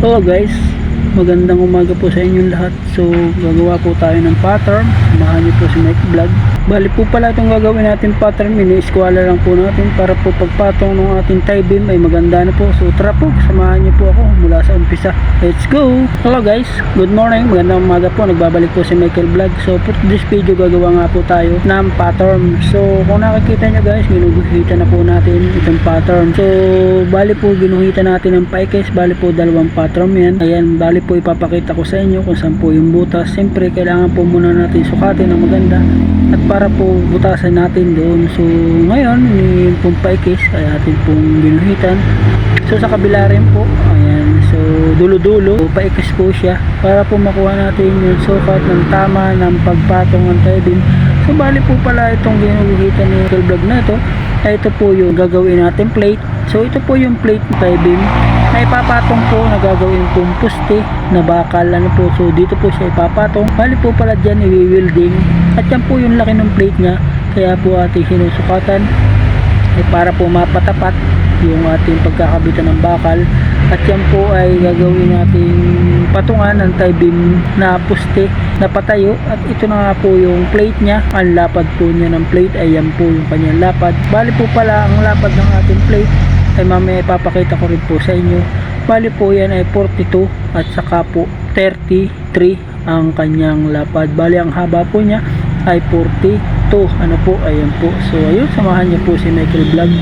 Hello guys, magandang umaga po sa inyong lahat. So, gagawa po tayo ng pattern. Samahan niyo po si Mike Vlog. Bali po pala itong gagawin natin pattern. Mini-eskwala lang po natin para po pagpatong ng ating tie beam ay maganda na po. So, tara po, samahan niyo po ako mula sa umpisa. Let's go! Hello guys, good morning. Magandang umaga po. Nagbabalik po si Michael Vlog. So, for this video, gagawa nga po tayo ng pattern. So, kung nakikita nyo guys, ginuguhitan na po natin itong pattern. So, bali po ginuhitan natin ng paikes. Bali po dalawang pattern yan. Ayan, bali po ipapakita ko sa inyo kung saan po yung butas. Siyempre, kailangan po muna natin sukatin ng maganda. At para po butasan natin doon. So, ngayon, yung pong paikes ay atin pong ginuhitan. So, sa kabila rin po, ayan. So, dulo-dulo, paikes po siya para po makuha natin yung sukat ng tama ng pagpatong ng beam. So, bali po pala itong ginuhitan ni Vlog na ito. Ay, ito po yung gagawin natin plate. So, ito po yung plate ng beam na ipapatong po na gagawin pong puste na bakal. Ano po so dito po siya ipapatong. Bali po pala dyan i-welding. At yan po yung laki ng plate niya. Kaya po ating sinusukatan ay para po mapatapat yung ating pagkakabitan ng bakal. At yan po ay gagawin nating patungan ng tie beam na puste na patayo. At ito na nga po yung plate niya. Ang lapad po niya ng plate ay yan po yung kanyang lapad. Bali po pala ang lapad ng ating plate ay mamaya ipapakita ko rin po sa inyo. Bali po yan ay 42 at saka po 33 ang kanyang lapad. Bali ang haba po niya ay 42 ano po? Ayan po. So ayun samahan niyo po si Michael Vlog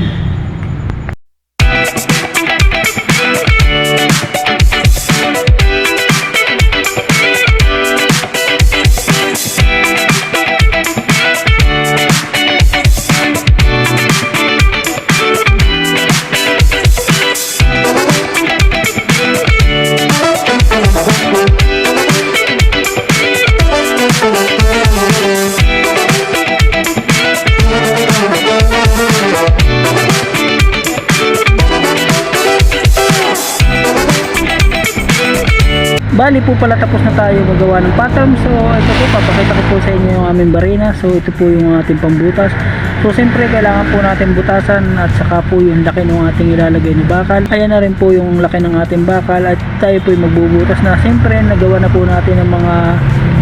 Bali po pala tapos na tayo magawa ng pattern. So ito po, papakita ko po sa inyo yung aming barina. So ito po yung ating pambutas. So siyempre kailangan po natin butasan at saka po yung laki ng ating ilalagay na bakal. Ayan na rin po yung laki ng ating bakal at tayo po yung magbubutas na. Siyempre nagawa na po natin ng mga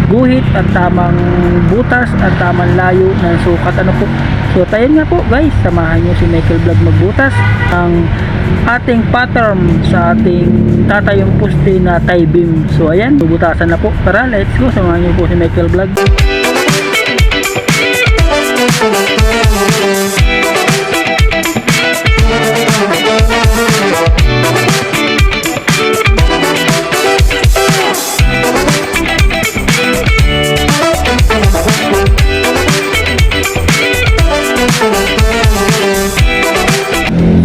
guhit at tamang butas at tamang layo ng sukat ano po. So tayo nga po guys, samahan nyo si Michael Vlog magbutas ang ating pattern sa ating tatayong poste na tie beam. So ayan, bubutasan na po. Tara, let's go. Samahan niyo po si Michael Vlog.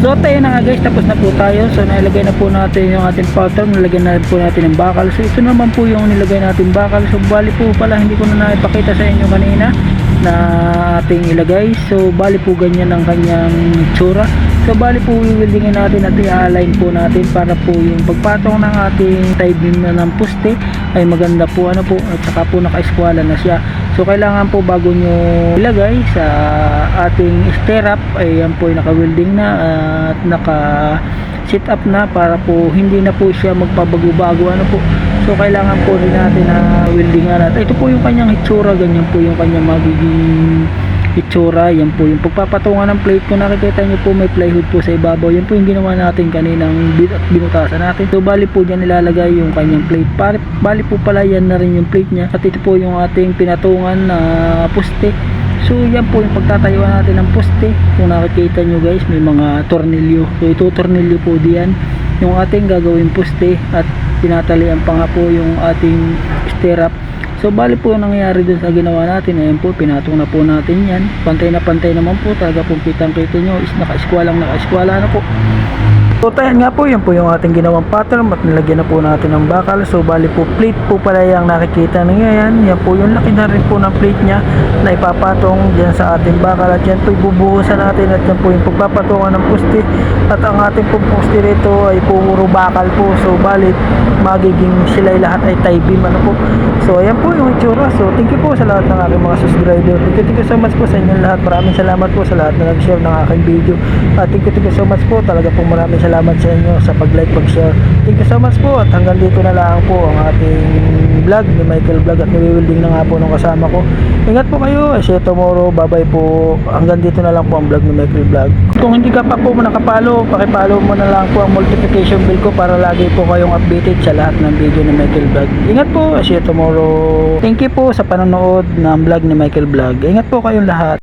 So tayo na nga guys, tapos na po tayo. So nailagay na po natin yung ating pattern, nilagyan na po natin ng bakal. So ito naman po yung nilagay natin bakal. So bali po pala hindi ko na naipakita sa inyo kanina na ating ilagay. So bali po ganyan ang kanyang tsura. So bali po wiwildingin natin at i-align po natin para po yung pagpatong ng ating tie beam na ng poste ay maganda po ano po at saka po naka-eskwala na siya. So kailangan po bago nyo ilagay sa ating stirrup ay yan po ay naka-welding na at naka sit up na para po hindi na po siya magpabago-bago ano po. So kailangan po rin natin na weldingan at ito po yung kanyang itsura, ganyan po yung kanyang magiging itsura, yan po yung pagpapatungan ng plate kung nakikita nyo po may plywood po sa ibabaw, yan po yung ginawa natin kaninang binutasan natin so bali po dyan nilalagay yung kanyang plate bali, bali po pala yan na rin yung plate nya at ito po yung ating pinatungan na poste So yan po yung pagtatayuan natin ng poste. Kung nakikita nyo guys, may mga tornilyo. So ito tornilyo po diyan. Yung ating gagawin poste at tinatalian pa nga po yung ating stirrup. So bali po yung nangyayari dun sa ginawa natin. Ayan po, pinatong na po natin yan. Pantay na pantay naman po. Talaga po kitang kita nyo is naka-eskwalang naka-eskwala na po. So tayan nga po, yan po yung ating ginawang pattern at nilagyan na po natin ng bakal. So bali po plate po pala yung nakikita na yan. Yan po yung laki na rin po ng plate niya na ipapatong dyan sa ating bakal. At yan po ibubuhusan natin at yan po yung pagpapatungan ng puste. At ang ating pong puste rito ay puro bakal po. So bali magiging sila lahat ay tie beam ano po. So ayan po yung itsura. So thank you po sa lahat ng aking mga subscriber. Thank you, thank you so much po sa inyong lahat. Maraming salamat po sa lahat na nag-share ng aking video. At thank you, thank you so much po. Talaga po maraming salamat salamat sa inyo sa pag-like, pag-share. Thank you so much po at hanggang dito na lang po ang ating vlog ni Michael Vlog at niwiwilding na nga po nung kasama ko. Ingat po kayo. I see tomorrow. Bye-bye po. Hanggang dito na lang po ang vlog ni Michael Vlog. Kung hindi ka pa po nakapalo, pakipalo mo na lang po ang notification bell ko para lagi po kayong updated sa lahat ng video ni Michael Vlog. Ingat po. I see tomorrow. Thank you po sa panonood ng vlog ni Michael Vlog. Ingat po kayong lahat.